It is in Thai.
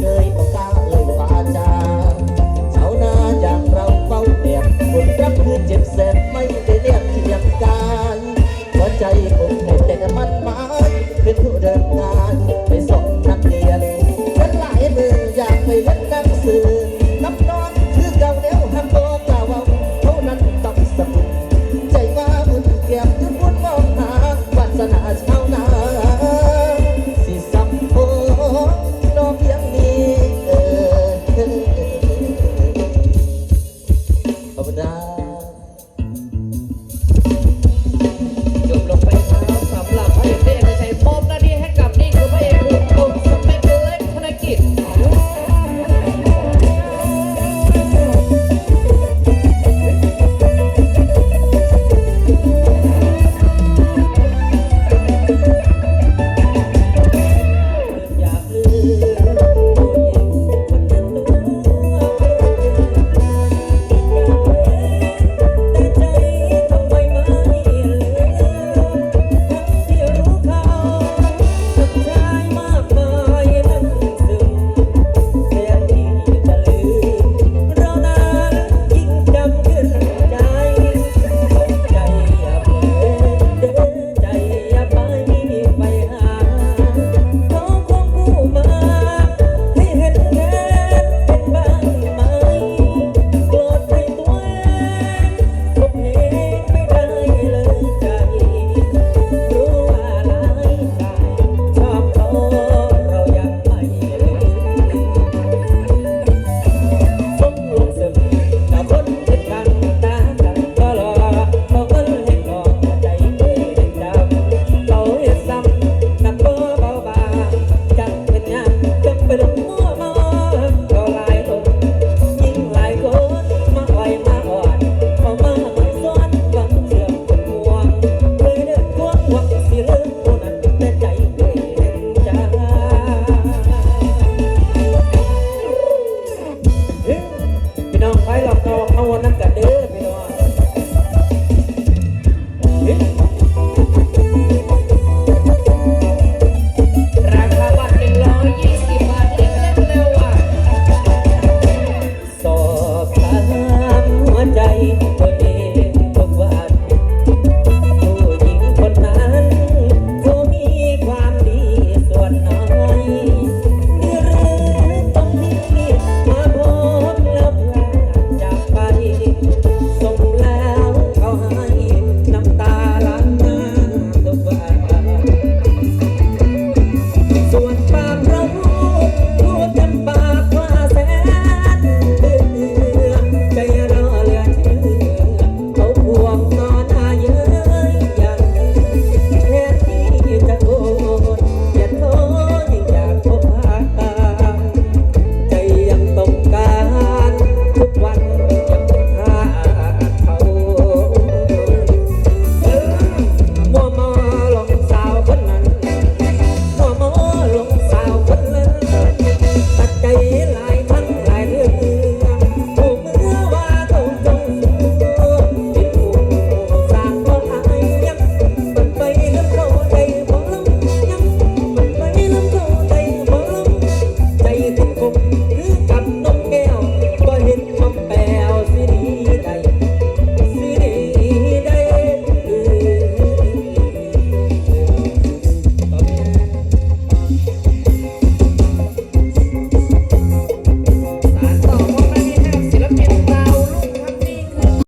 เกยปากกาเอ่ยวาจาชาวนาอย่างเราเฝ้าแดดผลรับคือเจ็บแสบไม่ได้เรียกเคียงการหัวใจผม